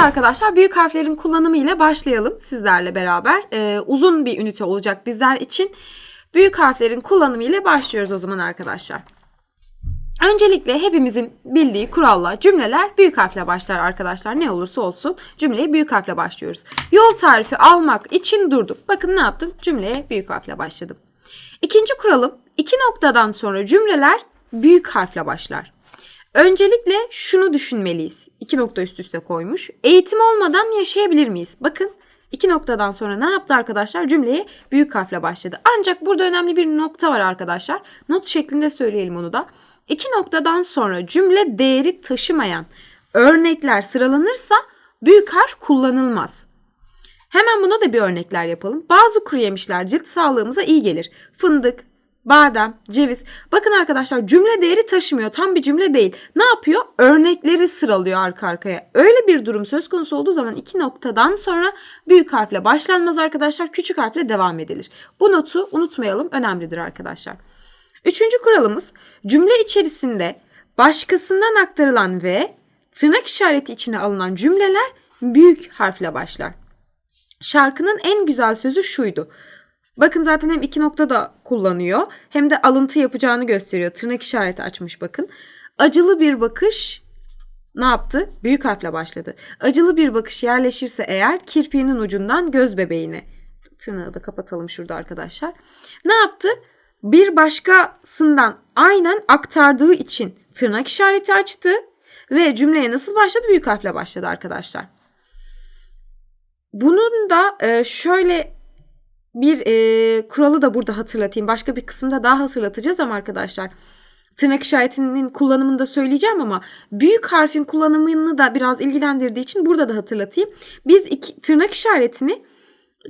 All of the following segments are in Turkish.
arkadaşlar büyük harflerin kullanımı ile başlayalım sizlerle beraber. Ee, uzun bir ünite olacak bizler için. Büyük harflerin kullanımı ile başlıyoruz o zaman arkadaşlar. Öncelikle hepimizin bildiği kuralla cümleler büyük harfle başlar arkadaşlar. Ne olursa olsun cümleye büyük harfle başlıyoruz. Yol tarifi almak için durduk. Bakın ne yaptım? Cümleye büyük harfle başladım. İkinci kuralım iki noktadan sonra cümleler büyük harfle başlar. Öncelikle şunu düşünmeliyiz. İki nokta üst üste koymuş. Eğitim olmadan yaşayabilir miyiz? Bakın iki noktadan sonra ne yaptı arkadaşlar? Cümleye büyük harfle başladı. Ancak burada önemli bir nokta var arkadaşlar. Not şeklinde söyleyelim onu da. İki noktadan sonra cümle değeri taşımayan örnekler sıralanırsa büyük harf kullanılmaz. Hemen buna da bir örnekler yapalım. Bazı kuru yemişler cilt sağlığımıza iyi gelir. Fındık, badem, ceviz. Bakın arkadaşlar cümle değeri taşımıyor. Tam bir cümle değil. Ne yapıyor? Örnekleri sıralıyor arka arkaya. Öyle bir durum söz konusu olduğu zaman iki noktadan sonra büyük harfle başlanmaz arkadaşlar. Küçük harfle devam edilir. Bu notu unutmayalım. Önemlidir arkadaşlar. Üçüncü kuralımız cümle içerisinde başkasından aktarılan ve tırnak işareti içine alınan cümleler büyük harfle başlar. Şarkının en güzel sözü şuydu. Bakın zaten hem iki nokta da kullanıyor hem de alıntı yapacağını gösteriyor. Tırnak işareti açmış bakın. Acılı bir bakış ne yaptı? Büyük harfle başladı. Acılı bir bakış yerleşirse eğer kirpiğinin ucundan göz bebeğine. Tırnağı da kapatalım şurada arkadaşlar. Ne yaptı? Bir başkasından aynen aktardığı için tırnak işareti açtı ve cümleye nasıl başladı? Büyük harfle başladı arkadaşlar. Bunun da e, şöyle bir e, kuralı da burada hatırlatayım. Başka bir kısımda daha hatırlatacağız ama arkadaşlar tırnak işaretinin kullanımını da söyleyeceğim ama büyük harfin kullanımını da biraz ilgilendirdiği için burada da hatırlatayım. Biz iki, tırnak işaretini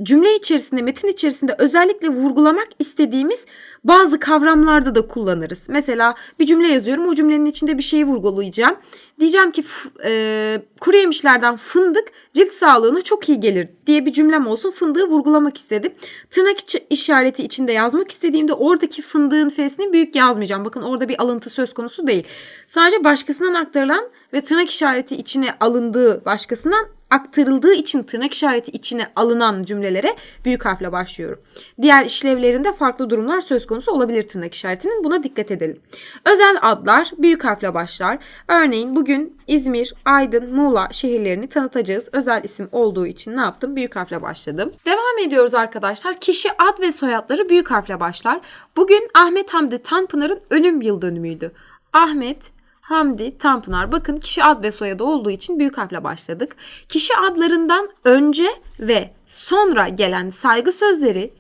cümle içerisinde, metin içerisinde özellikle vurgulamak istediğimiz bazı kavramlarda da kullanırız. Mesela bir cümle yazıyorum. O cümlenin içinde bir şeyi vurgulayacağım. Diyeceğim ki e, kuru yemişlerden fındık cilt sağlığına çok iyi gelir diye bir cümlem olsun. Fındığı vurgulamak istedim. Tırnak işareti içinde yazmak istediğimde oradaki fındığın fesini büyük yazmayacağım. Bakın orada bir alıntı söz konusu değil. Sadece başkasından aktarılan ve tırnak işareti içine alındığı başkasından aktarıldığı için tırnak işareti içine alınan cümlelere büyük harfle başlıyorum. Diğer işlevlerinde farklı durumlar söz konusu olabilir tırnak işaretinin. Buna dikkat edelim. Özel adlar büyük harfle başlar. Örneğin bugün İzmir, Aydın, Muğla şehirlerini tanıtacağız. Özel isim olduğu için ne yaptım? Büyük harfle başladım. Devam ediyoruz arkadaşlar. Kişi ad ve soyadları büyük harfle başlar. Bugün Ahmet Hamdi Tanpınar'ın ölüm yıl dönümüydü. Ahmet Hamdi Tanpınar. Bakın kişi ad ve soyadı olduğu için büyük harfle başladık. Kişi adlarından önce ve sonra gelen saygı sözleri,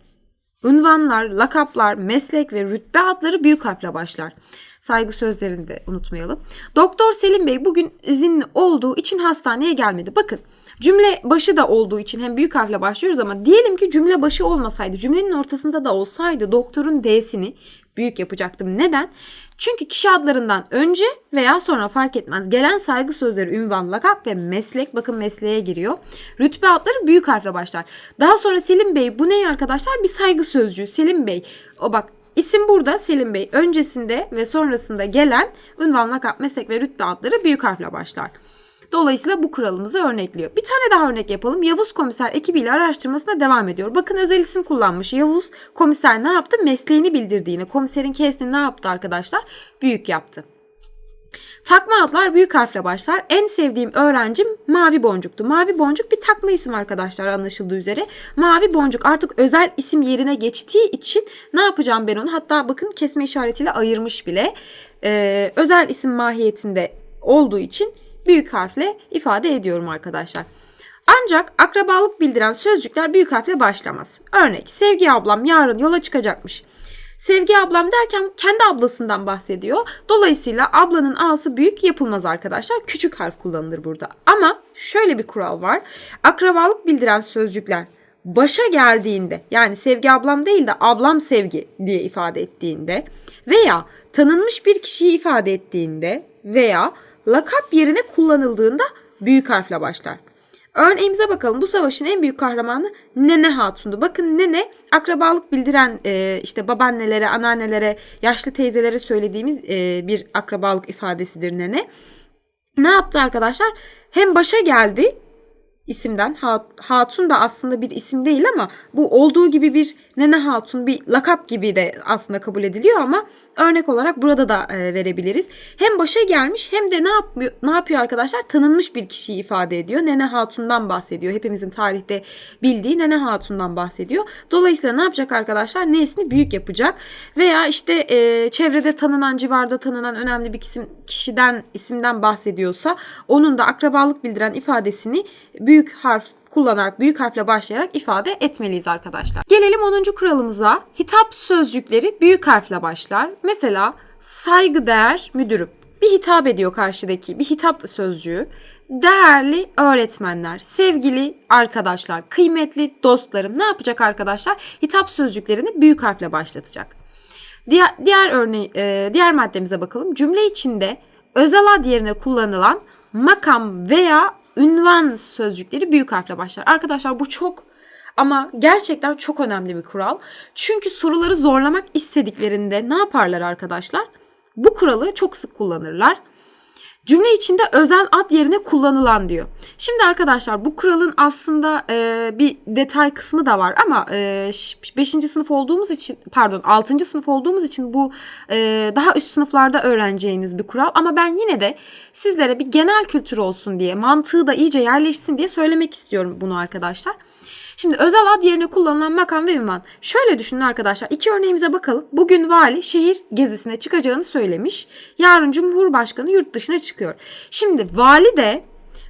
ünvanlar, lakaplar, meslek ve rütbe adları büyük harfle başlar. Saygı sözlerini de unutmayalım. Doktor Selim Bey bugün izinli olduğu için hastaneye gelmedi. Bakın cümle başı da olduğu için hem büyük harfle başlıyoruz ama diyelim ki cümle başı olmasaydı, cümlenin ortasında da olsaydı doktorun D'sini büyük yapacaktım. Neden? Çünkü kişi adlarından önce veya sonra fark etmez. Gelen saygı sözleri, ünvan, lakap ve meslek bakın mesleğe giriyor. Rütbe adları büyük harfle başlar. Daha sonra Selim Bey bu ne arkadaşlar? Bir saygı sözcüğü. Selim Bey. O bak isim burada Selim Bey. Öncesinde ve sonrasında gelen ünvan, lakap, meslek ve rütbe adları büyük harfle başlar. Dolayısıyla bu kuralımızı örnekliyor. Bir tane daha örnek yapalım. Yavuz komiser ekibiyle araştırmasına devam ediyor. Bakın özel isim kullanmış. Yavuz komiser ne yaptı? Mesleğini bildirdiğini, komiserin kesini ne yaptı arkadaşlar? Büyük yaptı. Takma adlar büyük harfle başlar. En sevdiğim öğrencim Mavi Boncuk'tu. Mavi Boncuk bir takma isim arkadaşlar anlaşıldığı üzere. Mavi Boncuk artık özel isim yerine geçtiği için ne yapacağım ben onu? Hatta bakın kesme işaretiyle ayırmış bile. Ee, özel isim mahiyetinde olduğu için büyük harfle ifade ediyorum arkadaşlar. Ancak akrabalık bildiren sözcükler büyük harfle başlamaz. Örnek Sevgi ablam yarın yola çıkacakmış. Sevgi ablam derken kendi ablasından bahsediyor. Dolayısıyla ablanın ağası büyük yapılmaz arkadaşlar. Küçük harf kullanılır burada. Ama şöyle bir kural var. Akrabalık bildiren sözcükler başa geldiğinde yani sevgi ablam değil de ablam sevgi diye ifade ettiğinde veya tanınmış bir kişiyi ifade ettiğinde veya lakap yerine kullanıldığında büyük harfle başlar. Örneğimize bakalım. Bu savaşın en büyük kahramanı Nene Hatun'du. Bakın Nene akrabalık bildiren e, işte babaannelere, anneannelere, yaşlı teyzelere söylediğimiz e, bir akrabalık ifadesidir Nene. Ne yaptı arkadaşlar? Hem başa geldi isimden. Ha- Hatun da aslında bir isim değil ama bu olduğu gibi bir Nene Hatun bir lakap gibi de aslında kabul ediliyor ama örnek olarak burada da e, verebiliriz. Hem başa gelmiş hem de ne yapıyor ne yapıyor arkadaşlar? Tanınmış bir kişiyi ifade ediyor. Nene Hatun'dan bahsediyor. Hepimizin tarihte bildiği Nene Hatun'dan bahsediyor. Dolayısıyla ne yapacak arkadaşlar? Nesini büyük yapacak veya işte e, çevrede tanınan, civarda tanınan önemli bir kişi, kişiden isimden bahsediyorsa onun da akrabalık bildiren ifadesini büyük harf kullanarak büyük harfle başlayarak ifade etmeliyiz arkadaşlar. Gelelim 10. kuralımıza. Hitap sözcükleri büyük harfle başlar. Mesela saygıdeğer müdürüm. Bir hitap ediyor karşıdaki bir hitap sözcüğü. Değerli öğretmenler, sevgili arkadaşlar, kıymetli dostlarım ne yapacak arkadaşlar? Hitap sözcüklerini büyük harfle başlatacak. Diğer diğer örneği e, diğer maddemize bakalım. Cümle içinde özel ad yerine kullanılan makam veya ünvan sözcükleri büyük harfle başlar. Arkadaşlar bu çok ama gerçekten çok önemli bir kural. Çünkü soruları zorlamak istediklerinde ne yaparlar arkadaşlar? Bu kuralı çok sık kullanırlar. Cümle içinde özel ad yerine kullanılan diyor. Şimdi arkadaşlar bu kuralın aslında e, bir detay kısmı da var ama 5. sınıf olduğumuz için pardon 6. sınıf olduğumuz için bu e, daha üst sınıflarda öğreneceğiniz bir kural ama ben yine de sizlere bir genel kültür olsun diye mantığı da iyice yerleşsin diye söylemek istiyorum bunu arkadaşlar. Şimdi özel ad yerine kullanılan makam ve ünvan. Şöyle düşünün arkadaşlar. iki örneğimize bakalım. Bugün vali şehir gezisine çıkacağını söylemiş. Yarın Cumhurbaşkanı yurt dışına çıkıyor. Şimdi vali de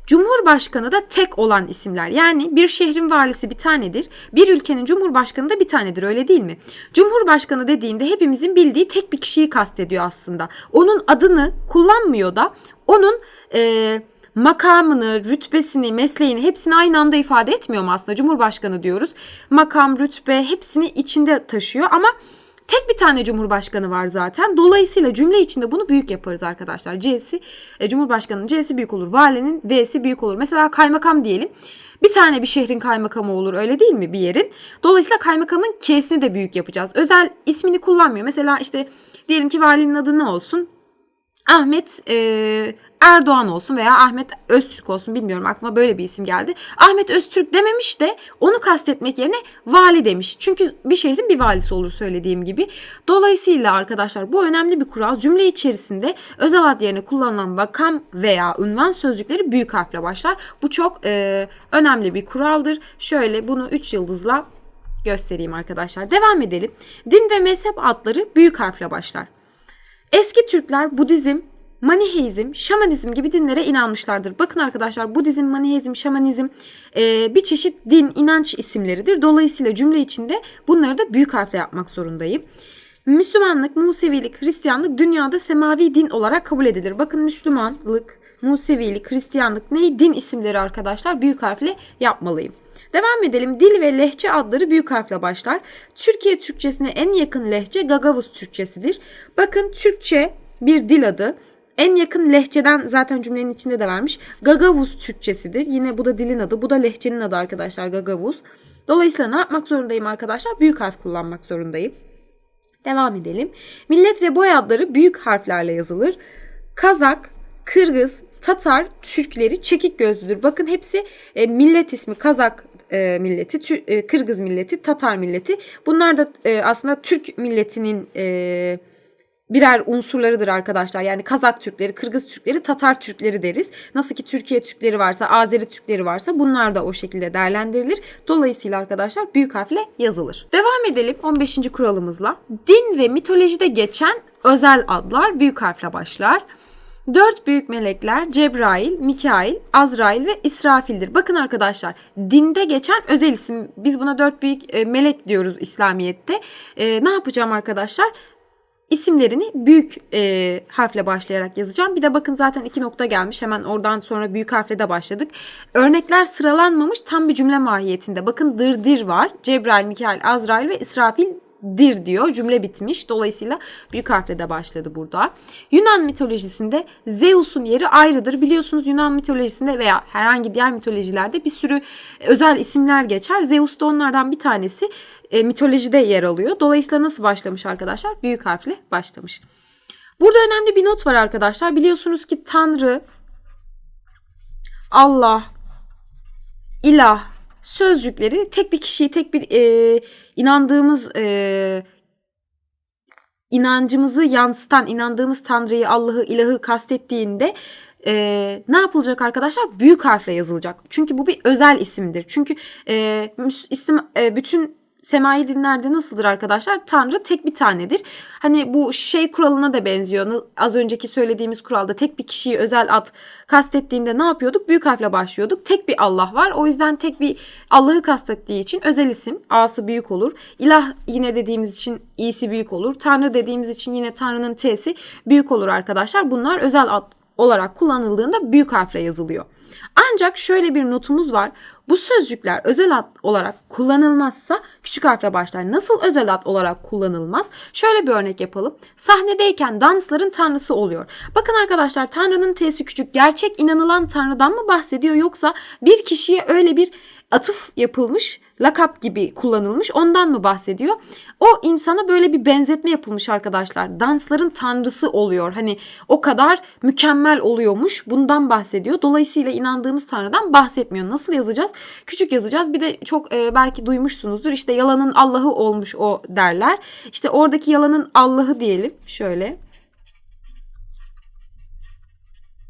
Cumhurbaşkanı da tek olan isimler. Yani bir şehrin valisi bir tanedir. Bir ülkenin cumhurbaşkanı da bir tanedir öyle değil mi? Cumhurbaşkanı dediğinde hepimizin bildiği tek bir kişiyi kastediyor aslında. Onun adını kullanmıyor da onun eee makamını, rütbesini, mesleğini hepsini aynı anda ifade etmiyor mu aslında? Cumhurbaşkanı diyoruz. Makam, rütbe hepsini içinde taşıyor ama tek bir tane cumhurbaşkanı var zaten. Dolayısıyla cümle içinde bunu büyük yaparız arkadaşlar. C'si e, Cumhurbaşkanının C'si büyük olur. Valinin V'si büyük olur. Mesela kaymakam diyelim. Bir tane bir şehrin kaymakamı olur öyle değil mi bir yerin? Dolayısıyla kaymakamın K'sini de büyük yapacağız. Özel ismini kullanmıyor. Mesela işte diyelim ki valinin adı ne olsun? Ahmet e, Erdoğan olsun veya Ahmet Öztürk olsun bilmiyorum aklıma böyle bir isim geldi. Ahmet Öztürk dememiş de onu kastetmek yerine vali demiş. Çünkü bir şehrin bir valisi olur söylediğim gibi. Dolayısıyla arkadaşlar bu önemli bir kural. Cümle içerisinde özel ad yerine kullanılan makam veya ünvan sözcükleri büyük harfle başlar. Bu çok e, önemli bir kuraldır. Şöyle bunu 3 yıldızla göstereyim arkadaşlar. Devam edelim. Din ve mezhep adları büyük harfle başlar. Eski Türkler Budizm, Maniheizm, Şamanizm gibi dinlere inanmışlardır. Bakın arkadaşlar Budizm, Maniheizm, Şamanizm e, bir çeşit din, inanç isimleridir. Dolayısıyla cümle içinde bunları da büyük harfle yapmak zorundayım. Müslümanlık, Musevilik, Hristiyanlık dünyada semavi din olarak kabul edilir. Bakın Müslümanlık, Musevilik, Hristiyanlık ne din isimleri arkadaşlar büyük harfle yapmalıyım. Devam edelim. Dil ve lehçe adları büyük harfle başlar. Türkiye Türkçesine en yakın lehçe Gagavuz Türkçesidir. Bakın Türkçe bir dil adı. En yakın lehçeden zaten cümlenin içinde de vermiş. Gagavuz Türkçesidir. Yine bu da dilin adı. Bu da lehçenin adı arkadaşlar Gagavuz. Dolayısıyla ne yapmak zorundayım arkadaşlar? Büyük harf kullanmak zorundayım. Devam edelim. Millet ve boy adları büyük harflerle yazılır. Kazak, Kırgız, Tatar, Türkleri çekik gözlüdür. Bakın hepsi e, millet ismi. Kazak e, milleti, Tür, e, Kırgız milleti, Tatar milleti. Bunlar da e, aslında Türk milletinin e, birer unsurlarıdır arkadaşlar. Yani Kazak Türkleri, Kırgız Türkleri, Tatar Türkleri deriz. Nasıl ki Türkiye Türkleri varsa, Azeri Türkleri varsa bunlar da o şekilde değerlendirilir. Dolayısıyla arkadaşlar büyük harfle yazılır. Devam edelim 15. kuralımızla. Din ve mitolojide geçen özel adlar büyük harfle başlar. Dört büyük melekler Cebrail, Mikail, Azrail ve İsrafil'dir. Bakın arkadaşlar dinde geçen özel isim. Biz buna dört büyük e, melek diyoruz İslamiyet'te. E, ne yapacağım arkadaşlar? isimlerini büyük e, harfle başlayarak yazacağım. Bir de bakın zaten iki nokta gelmiş. Hemen oradan sonra büyük harfle de başladık. Örnekler sıralanmamış tam bir cümle mahiyetinde. Bakın dırdir var. Cebrail, Mikail, Azrail ve İsrafil dir diyor. Cümle bitmiş. Dolayısıyla büyük harfle de başladı burada. Yunan mitolojisinde Zeus'un yeri ayrıdır. Biliyorsunuz Yunan mitolojisinde veya herhangi diğer mitolojilerde bir sürü özel isimler geçer. Zeus da onlardan bir tanesi e, mitolojide yer alıyor. Dolayısıyla nasıl başlamış arkadaşlar? Büyük harfle başlamış. Burada önemli bir not var arkadaşlar. Biliyorsunuz ki Tanrı, Allah, ilah sözcükleri tek bir kişiyi tek bir e, inandığımız e, inancımızı yansıtan inandığımız Tanrı'yı Allah'ı ilahı kastettiğinde e, ne yapılacak arkadaşlar? Büyük harfle yazılacak. Çünkü bu bir özel isimdir. Çünkü e, isim e, bütün semai dinlerde nasıldır arkadaşlar? Tanrı tek bir tanedir. Hani bu şey kuralına da benziyor. Az önceki söylediğimiz kuralda tek bir kişiyi özel ad kastettiğinde ne yapıyorduk? Büyük harfle başlıyorduk. Tek bir Allah var. O yüzden tek bir Allah'ı kastettiği için özel isim. A'sı büyük olur. İlah yine dediğimiz için i'si büyük olur. Tanrı dediğimiz için yine Tanrı'nın t'si büyük olur arkadaşlar. Bunlar özel ad olarak kullanıldığında büyük harfle yazılıyor. Ancak şöyle bir notumuz var. Bu sözcükler özel ad olarak kullanılmazsa küçük harfle başlar. Nasıl özel ad olarak kullanılmaz? Şöyle bir örnek yapalım. Sahnedeyken dansların tanrısı oluyor. Bakın arkadaşlar tanrının t'si küçük. Gerçek inanılan tanrıdan mı bahsediyor yoksa bir kişiye öyle bir atıf yapılmış, lakap gibi kullanılmış ondan mı bahsediyor? O insana böyle bir benzetme yapılmış arkadaşlar. Dansların tanrısı oluyor. Hani o kadar mükemmel oluyormuş. Bundan bahsediyor. Dolayısıyla inandığımız tanrıdan bahsetmiyor. Nasıl yazacağız? Küçük yazacağız. Bir de çok e, belki duymuşsunuzdur. İşte yalanın Allah'ı olmuş o derler. İşte oradaki yalanın Allah'ı diyelim. Şöyle.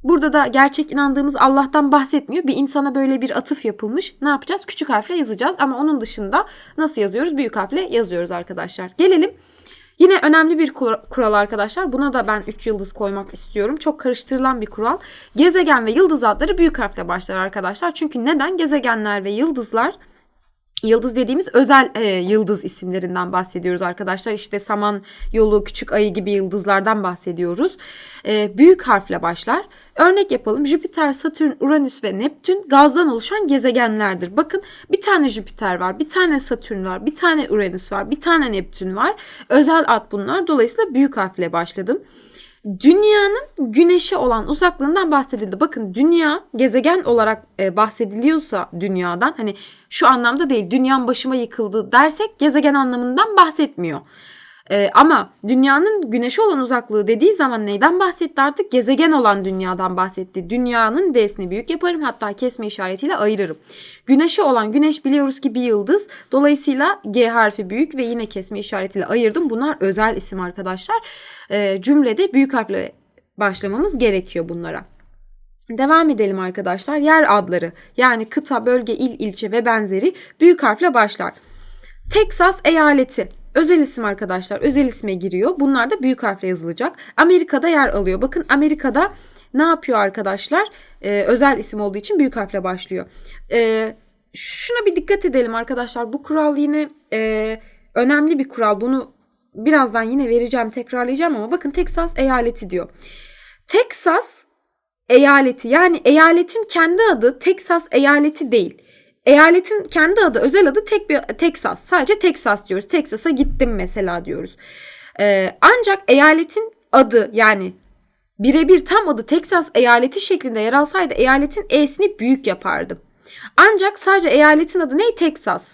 Burada da gerçek inandığımız Allah'tan bahsetmiyor. Bir insana böyle bir atıf yapılmış. Ne yapacağız? Küçük harfle yazacağız ama onun dışında nasıl yazıyoruz? Büyük harfle yazıyoruz arkadaşlar. Gelelim. Yine önemli bir kura- kural arkadaşlar. Buna da ben 3 yıldız koymak istiyorum. Çok karıştırılan bir kural. Gezegen ve yıldız adları büyük harfle başlar arkadaşlar. Çünkü neden? Gezegenler ve yıldızlar Yıldız dediğimiz özel e, yıldız isimlerinden bahsediyoruz arkadaşlar. İşte saman yolu, küçük ayı gibi yıldızlardan bahsediyoruz. E, büyük harfle başlar. Örnek yapalım. Jüpiter, Satürn, Uranüs ve Neptün gazdan oluşan gezegenlerdir. Bakın bir tane Jüpiter var, bir tane Satürn var, bir tane Uranüs var, bir tane Neptün var. Özel ad bunlar. Dolayısıyla büyük harfle başladım. Dünyanın güneşe olan uzaklığından bahsedildi. Bakın dünya gezegen olarak e, bahsediliyorsa dünyadan hani şu anlamda değil dünyanın başıma yıkıldı dersek gezegen anlamından bahsetmiyor. E, ama dünyanın güneşe olan uzaklığı dediği zaman neyden bahsetti artık? Gezegen olan dünyadan bahsetti. Dünyanın D'sini büyük yaparım hatta kesme işaretiyle ayırırım. Güneşe olan güneş biliyoruz ki bir yıldız. Dolayısıyla G harfi büyük ve yine kesme işaretiyle ayırdım. Bunlar özel isim arkadaşlar. E, cümlede büyük harfle başlamamız gerekiyor bunlara. Devam edelim arkadaşlar. Yer adları yani kıta, bölge, il, ilçe ve benzeri büyük harfle başlar. Texas eyaleti. Özel isim arkadaşlar. Özel isme giriyor. Bunlar da büyük harfle yazılacak. Amerika'da yer alıyor. Bakın Amerika'da ne yapıyor arkadaşlar? Ee, özel isim olduğu için büyük harfle başlıyor. Ee, şuna bir dikkat edelim arkadaşlar. Bu kural yine e, önemli bir kural. Bunu birazdan yine vereceğim, tekrarlayacağım ama bakın Texas eyaleti diyor. Texas eyaleti yani eyaletin kendi adı Texas eyaleti değil. Eyaletin kendi adı, özel adı tek bir Texas. Sadece Texas diyoruz. Texas'a gittim mesela diyoruz. Ee, ancak eyaletin adı yani birebir tam adı Texas eyaleti şeklinde yer alsaydı eyaletin E'sini büyük yapardım. Ancak sadece eyaletin adı ne? Texas.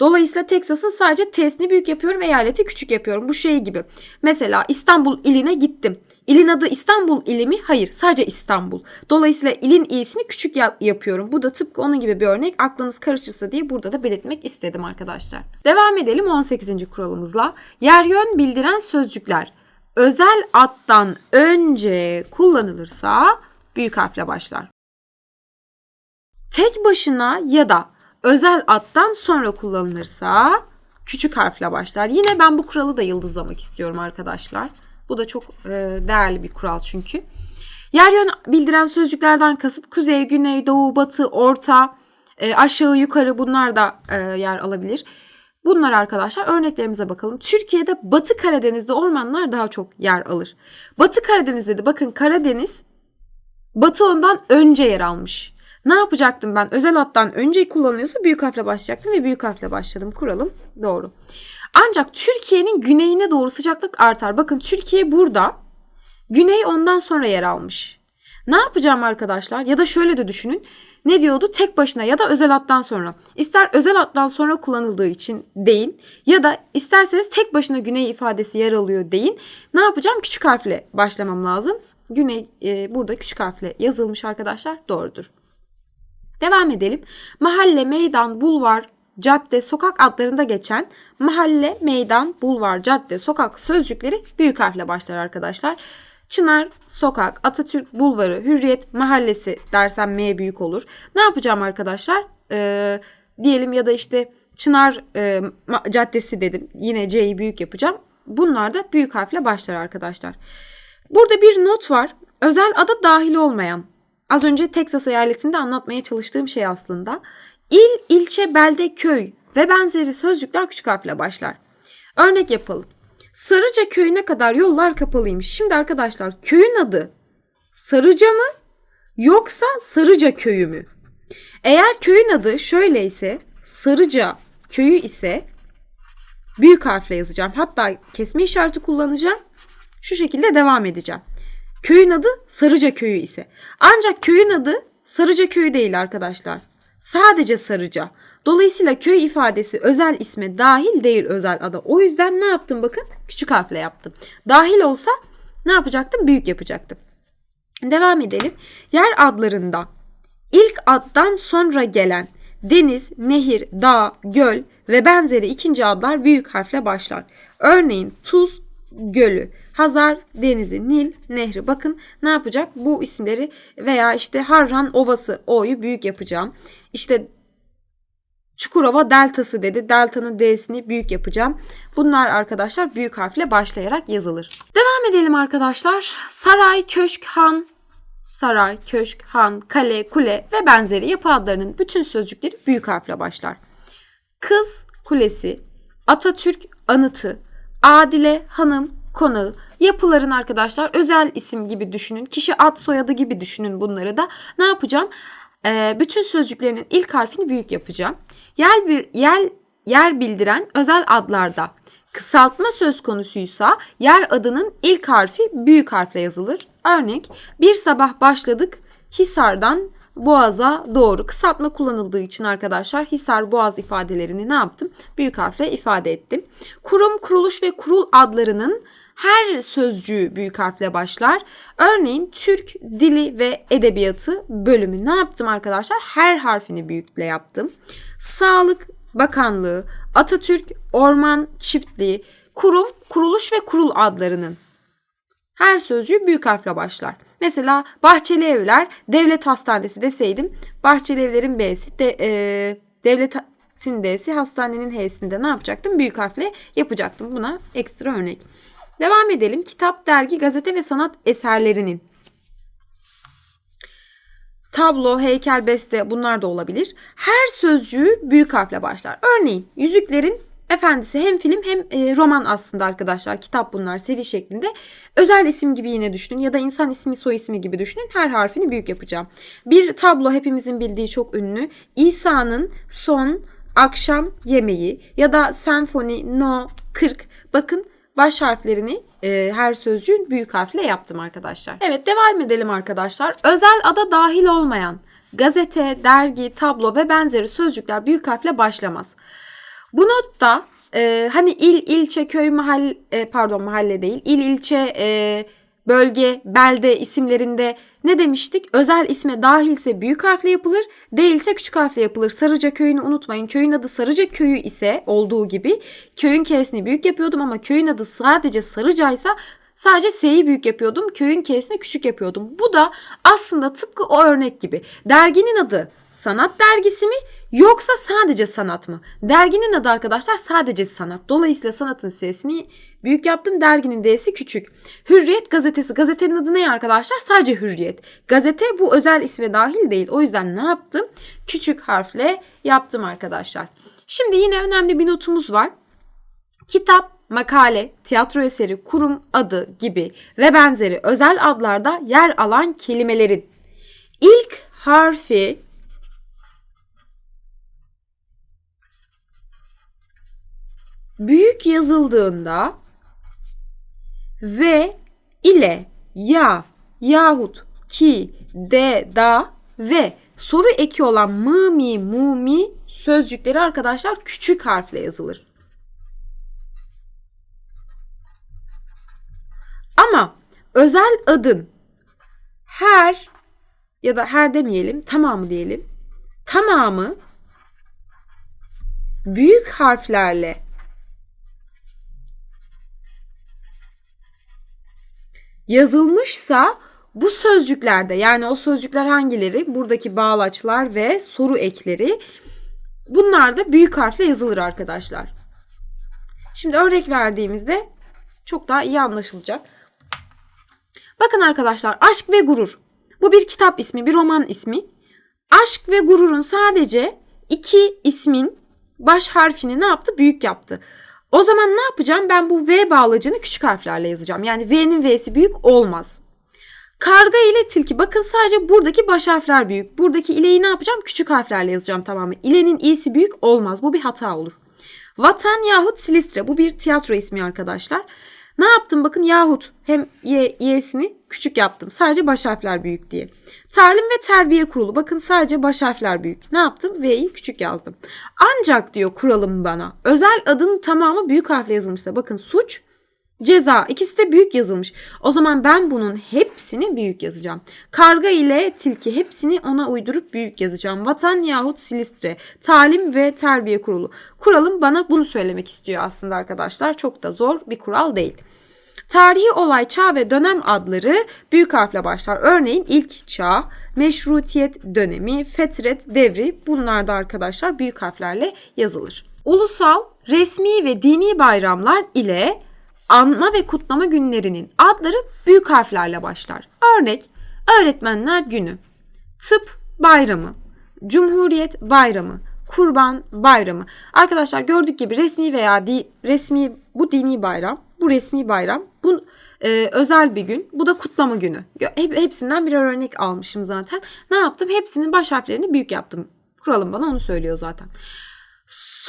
Dolayısıyla Texas'ın sadece T'sini büyük yapıyorum, eyaleti küçük yapıyorum. Bu şey gibi. Mesela İstanbul iline gittim. İlin adı İstanbul ili mi? Hayır, sadece İstanbul. Dolayısıyla ilin i'sini küçük ya- yapıyorum. Bu da tıpkı onun gibi bir örnek. Aklınız karışırsa diye burada da belirtmek istedim arkadaşlar. Devam edelim 18. kuralımızla. Yer yön bildiren sözcükler özel addan önce kullanılırsa büyük harfle başlar. Tek başına ya da özel addan sonra kullanılırsa küçük harfle başlar. Yine ben bu kuralı da yıldızlamak istiyorum arkadaşlar. Bu da çok e, değerli bir kural çünkü. Yer yön bildiren sözcüklerden kasıt kuzey, güney, doğu, batı, orta, e, aşağı, yukarı bunlar da e, yer alabilir. Bunlar arkadaşlar örneklerimize bakalım. Türkiye'de Batı Karadeniz'de ormanlar daha çok yer alır. Batı Karadeniz'de de bakın Karadeniz Batı ondan önce yer almış. Ne yapacaktım ben? Özel hattan önce kullanılıyorsa büyük harfle başlayacaktım ve büyük harfle başladım. Kuralım doğru. Ancak Türkiye'nin güneyine doğru sıcaklık artar. Bakın Türkiye burada. Güney ondan sonra yer almış. Ne yapacağım arkadaşlar? Ya da şöyle de düşünün. Ne diyordu? Tek başına ya da özel hattan sonra. İster özel hattan sonra kullanıldığı için deyin ya da isterseniz tek başına güney ifadesi yer alıyor deyin. Ne yapacağım? Küçük harfle başlamam lazım. Güney e, burada küçük harfle yazılmış arkadaşlar. Doğrudur. Devam edelim. Mahalle, meydan, bulvar, cadde, sokak adlarında geçen mahalle, meydan, bulvar, cadde, sokak sözcükleri büyük harfle başlar arkadaşlar. Çınar, sokak, Atatürk, bulvarı, Hürriyet, mahallesi dersem M büyük olur. Ne yapacağım arkadaşlar? Ee, diyelim ya da işte Çınar e, Caddesi dedim. Yine C'yi büyük yapacağım. Bunlar da büyük harfle başlar arkadaşlar. Burada bir not var. Özel ada dahil olmayan. Az önce Texas eyaletinde anlatmaya çalıştığım şey aslında. İl, ilçe, belde, köy ve benzeri sözcükler küçük harfle başlar. Örnek yapalım. Sarıca köyüne kadar yollar kapalıymış. Şimdi arkadaşlar köyün adı Sarıca mı yoksa Sarıca köyü mü? Eğer köyün adı şöyleyse Sarıca köyü ise büyük harfle yazacağım. Hatta kesme işareti kullanacağım. Şu şekilde devam edeceğim. Köyün adı Sarıca köyü ise. Ancak köyün adı Sarıca köyü değil arkadaşlar. Sadece Sarıca. Dolayısıyla köy ifadesi özel isme dahil değil özel ada. O yüzden ne yaptım bakın? Küçük harfle yaptım. Dahil olsa ne yapacaktım? Büyük yapacaktım. Devam edelim. Yer adlarında ilk addan sonra gelen deniz, nehir, dağ, göl ve benzeri ikinci adlar büyük harfle başlar. Örneğin Tuz Gölü, Hazar Denizi, Nil Nehri. Bakın ne yapacak? Bu isimleri veya işte Harran Ovası O'yu büyük yapacağım. İşte Çukurova deltası dedi. Deltanın D'sini büyük yapacağım. Bunlar arkadaşlar büyük harfle başlayarak yazılır. Devam edelim arkadaşlar. Saray, köşk, han, saray, köşk, han, kale, kule ve benzeri yapı adlarının bütün sözcükleri büyük harfle başlar. Kız kulesi, Atatürk anıtı, Adile hanım konağı, yapıların arkadaşlar özel isim gibi düşünün. Kişi ad soyadı gibi düşünün bunları da. Ne yapacağım? Ee, bütün sözcüklerinin ilk harfini büyük yapacağım. Yer bir yer yer bildiren özel adlarda kısaltma söz konusuysa yer adının ilk harfi büyük harfle yazılır. Örnek bir sabah başladık Hisar'dan Boğaz'a doğru kısaltma kullanıldığı için arkadaşlar Hisar Boğaz ifadelerini ne yaptım? Büyük harfle ifade ettim. Kurum, kuruluş ve kurul adlarının her sözcüğü büyük harfle başlar. Örneğin Türk Dili ve Edebiyatı bölümü ne yaptım arkadaşlar? Her harfini büyükle yaptım. Sağlık Bakanlığı, Atatürk Orman Çiftliği, kurum, kuruluş ve kurul adlarının her sözcüğü büyük harfle başlar. Mesela Bahçeli Evler Devlet Hastanesi deseydim Bahçeli Evler'in B'si de, e, devletin D'si hastanenin H'sinde ne yapacaktım? Büyük harfle yapacaktım. Buna ekstra örnek. Devam edelim. Kitap, dergi, gazete ve sanat eserlerinin tablo, heykel, beste bunlar da olabilir. Her sözcüğü büyük harfle başlar. Örneğin Yüzüklerin Efendisi hem film hem e, roman aslında arkadaşlar. Kitap bunlar seri şeklinde. Özel isim gibi yine düşünün ya da insan ismi soy ismi gibi düşünün. Her harfini büyük yapacağım. Bir tablo hepimizin bildiği çok ünlü. İsa'nın son akşam yemeği ya da senfoni no 40. Bakın baş harflerini e, her sözcüğün büyük harfle yaptım arkadaşlar. Evet devam edelim arkadaşlar. Özel ada dahil olmayan gazete, dergi, tablo ve benzeri sözcükler büyük harfle başlamaz. Bu notta e, hani il, ilçe, köy, mahalle, e, pardon mahalle değil, il, ilçe, e, bölge, belde isimlerinde ne demiştik? Özel isme dahilse büyük harfle yapılır, değilse küçük harfle yapılır. Sarıca köyünü unutmayın. Köyün adı Sarıca köyü ise olduğu gibi köyün K'sini büyük yapıyordum ama köyün adı sadece Sarıcaysa Sadece S'yi büyük yapıyordum. Köyün K'sini küçük yapıyordum. Bu da aslında tıpkı o örnek gibi. Derginin adı sanat dergisi mi yoksa sadece sanat mı? Derginin adı arkadaşlar sadece sanat. Dolayısıyla sanatın S'sini büyük yaptım. Derginin D'si küçük. Hürriyet gazetesi. Gazetenin adı ne arkadaşlar? Sadece Hürriyet. Gazete bu özel isme dahil değil. O yüzden ne yaptım? Küçük harfle yaptım arkadaşlar. Şimdi yine önemli bir notumuz var. Kitap, makale, tiyatro eseri, kurum adı gibi ve benzeri özel adlarda yer alan kelimelerin ilk harfi büyük yazıldığında ve ile ya yahut ki de da ve soru eki olan mı mi mu mi sözcükleri arkadaşlar küçük harfle yazılır. Ama özel adın her ya da her demeyelim tamamı diyelim. tamamı büyük harflerle yazılmışsa bu sözcüklerde yani o sözcükler hangileri? Buradaki bağlaçlar ve soru ekleri bunlar da büyük harfle yazılır arkadaşlar. Şimdi örnek verdiğimizde çok daha iyi anlaşılacak. Bakın arkadaşlar aşk ve gurur. Bu bir kitap ismi, bir roman ismi. Aşk ve gururun sadece iki ismin baş harfini ne yaptı? Büyük yaptı. O zaman ne yapacağım? Ben bu V bağlacını küçük harflerle yazacağım. Yani V'nin V'si büyük olmaz. Karga ile tilki. Bakın sadece buradaki baş harfler büyük. Buradaki ileyi ne yapacağım? Küçük harflerle yazacağım tamamen. İlenin i'si büyük olmaz. Bu bir hata olur. Vatan yahut Silistre. Bu bir tiyatro ismi arkadaşlar. Ne yaptım? Bakın yahut hem y, y'sini küçük yaptım. Sadece baş harfler büyük diye. Talim ve terbiye kurulu. Bakın sadece baş harfler büyük. Ne yaptım? V'yi küçük yazdım. Ancak diyor kuralım bana. Özel adın tamamı büyük harfle yazılmışsa. Bakın suç, ceza ikisi de büyük yazılmış. O zaman ben bunun hepsini büyük yazacağım. Karga ile tilki hepsini ona uydurup büyük yazacağım. Vatan yahut silistre, talim ve terbiye kurulu. Kuralım bana bunu söylemek istiyor aslında arkadaşlar. Çok da zor bir kural değil. Tarihi olay, çağ ve dönem adları büyük harfle başlar. Örneğin ilk çağ, meşrutiyet dönemi, fetret devri bunlar da arkadaşlar büyük harflerle yazılır. Ulusal, resmi ve dini bayramlar ile anma ve kutlama günlerinin adları büyük harflerle başlar. Örnek Öğretmenler Günü, Tıp Bayramı, Cumhuriyet Bayramı, Kurban Bayramı. Arkadaşlar gördük gibi resmi veya di, resmi bu dini bayram, bu resmi bayram, bu e, özel bir gün, bu da kutlama günü. Hep, hepsinden birer örnek almışım zaten. Ne yaptım? Hepsinin baş harflerini büyük yaptım. Kuralım bana onu söylüyor zaten.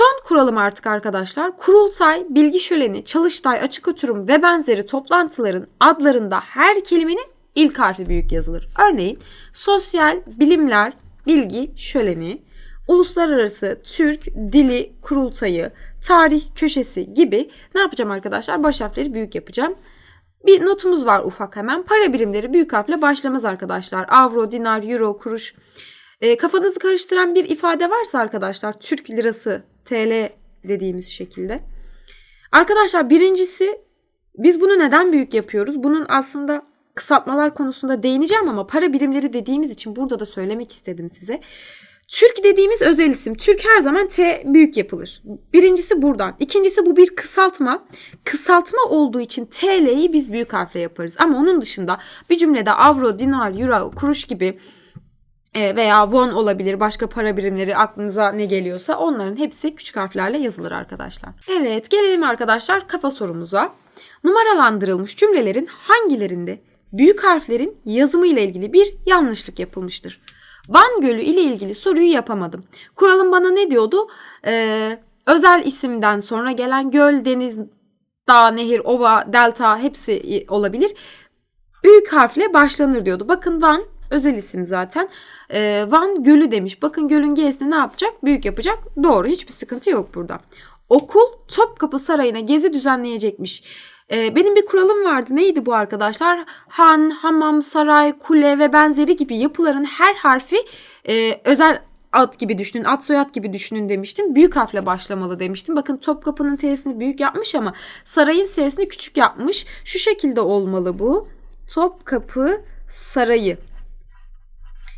Son kuralım artık arkadaşlar. Kurultay, bilgi şöleni, çalıştay, açık oturum ve benzeri toplantıların adlarında her kelimenin ilk harfi büyük yazılır. Örneğin sosyal bilimler bilgi şöleni, uluslararası Türk dili kurultayı, tarih köşesi gibi ne yapacağım arkadaşlar? Baş harfleri büyük yapacağım. Bir notumuz var ufak hemen. Para birimleri büyük harfle başlamaz arkadaşlar. Avro, dinar, euro, kuruş. E, kafanızı karıştıran bir ifade varsa arkadaşlar Türk lirası, TL dediğimiz şekilde. Arkadaşlar birincisi biz bunu neden büyük yapıyoruz? Bunun aslında kısaltmalar konusunda değineceğim ama para birimleri dediğimiz için burada da söylemek istedim size. Türk dediğimiz özel isim. Türk her zaman T büyük yapılır. Birincisi buradan. İkincisi bu bir kısaltma. Kısaltma olduğu için TL'yi biz büyük harfle yaparız. Ama onun dışında bir cümlede avro, dinar, euro, kuruş gibi veya won olabilir başka para birimleri aklınıza ne geliyorsa onların hepsi küçük harflerle yazılır arkadaşlar. Evet gelelim arkadaşlar kafa sorumuza. Numaralandırılmış cümlelerin hangilerinde büyük harflerin yazımı ile ilgili bir yanlışlık yapılmıştır? Van Gölü ile ilgili soruyu yapamadım. Kuralım bana ne diyordu? Ee, özel isimden sonra gelen göl, deniz, dağ, nehir, ova, delta hepsi olabilir. Büyük harfle başlanır diyordu. Bakın Van özel isim zaten. Ee, Van Gölü demiş. Bakın gölün G'sini ne yapacak? Büyük yapacak. Doğru hiçbir sıkıntı yok burada. Okul Topkapı Sarayı'na gezi düzenleyecekmiş. Ee, benim bir kuralım vardı. Neydi bu arkadaşlar? Han, hamam, saray, kule ve benzeri gibi yapıların her harfi e, özel ad gibi düşünün, ad soyad gibi düşünün demiştim. Büyük harfle başlamalı demiştim. Bakın Topkapı'nın T'sini büyük yapmış ama sarayın S'sini küçük yapmış. Şu şekilde olmalı bu. Topkapı Sarayı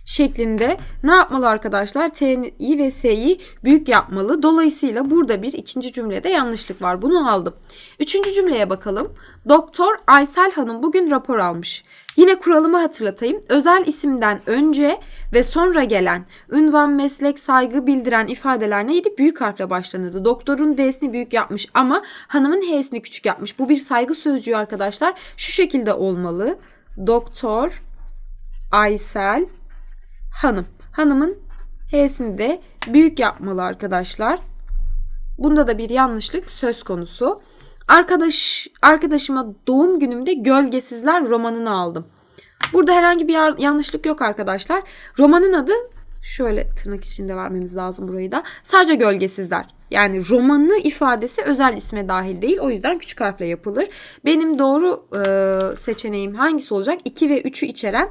şeklinde ne yapmalı arkadaşlar? T'yi ve S'yi büyük yapmalı. Dolayısıyla burada bir ikinci cümlede yanlışlık var. Bunu aldım. Üçüncü cümleye bakalım. Doktor Aysel Hanım bugün rapor almış. Yine kuralımı hatırlatayım. Özel isimden önce ve sonra gelen ünvan, meslek, saygı bildiren ifadeler neydi? Büyük harfle başlanırdı. Doktorun D'sini büyük yapmış ama hanımın H'sini küçük yapmış. Bu bir saygı sözcüğü arkadaşlar. Şu şekilde olmalı. Doktor Aysel hanım. Hanımın H'sini de büyük yapmalı arkadaşlar. Bunda da bir yanlışlık söz konusu. Arkadaş arkadaşıma doğum günümde Gölgesizler romanını aldım. Burada herhangi bir yanlışlık yok arkadaşlar. Romanın adı şöyle tırnak içinde vermemiz lazım burayı da. Sadece Gölgesizler. Yani romanı ifadesi özel isme dahil değil. O yüzden küçük harfle yapılır. Benim doğru e, seçeneğim hangisi olacak? 2 ve 3'ü içeren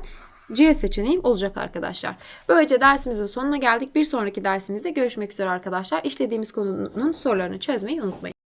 C seçeneğim olacak arkadaşlar. Böylece dersimizin sonuna geldik. Bir sonraki dersimizde görüşmek üzere arkadaşlar. İşlediğimiz konunun sorularını çözmeyi unutmayın.